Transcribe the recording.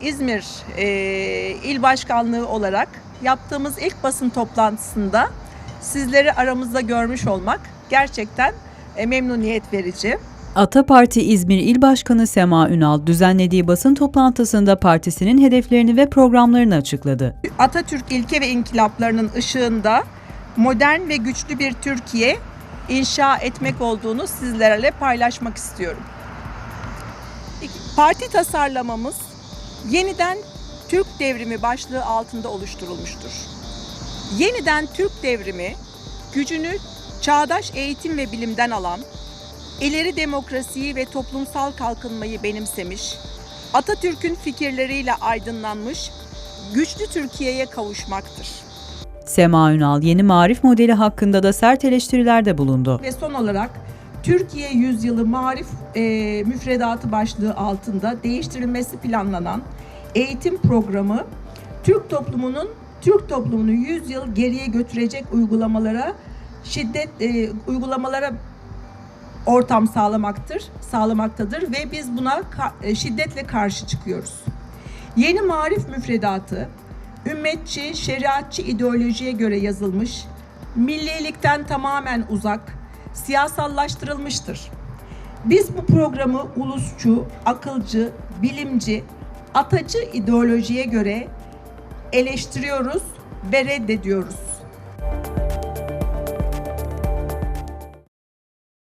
İzmir e, İl Başkanlığı olarak yaptığımız ilk basın toplantısında sizleri aramızda görmüş olmak gerçekten e, memnuniyet verici. Ata Parti İzmir İl Başkanı Sema Ünal düzenlediği basın toplantısında partisinin hedeflerini ve programlarını açıkladı. Atatürk ilke ve inkılaplarının ışığında modern ve güçlü bir Türkiye inşa etmek olduğunu sizlerle paylaşmak istiyorum. Parti tasarlamamız yeniden Türk devrimi başlığı altında oluşturulmuştur. Yeniden Türk devrimi gücünü çağdaş eğitim ve bilimden alan, ileri demokrasiyi ve toplumsal kalkınmayı benimsemiş, Atatürk'ün fikirleriyle aydınlanmış, güçlü Türkiye'ye kavuşmaktır. Sema Ünal yeni marif modeli hakkında da sert eleştirilerde bulundu. Ve son olarak Türkiye Yüzyılı Marif e, Müfredatı başlığı altında değiştirilmesi planlanan eğitim programı Türk toplumunun Türk toplumunu 100 yıl geriye götürecek uygulamalara şiddet e, uygulamalara ortam sağlamaktır, sağlamaktadır ve biz buna ka- e, şiddetle karşı çıkıyoruz. Yeni marif müfredatı ümmetçi, şeriatçı ideolojiye göre yazılmış, millilikten tamamen uzak, siyasallaştırılmıştır. Biz bu programı ulusçu, akılcı, bilimci, atacı ideolojiye göre eleştiriyoruz ve reddediyoruz.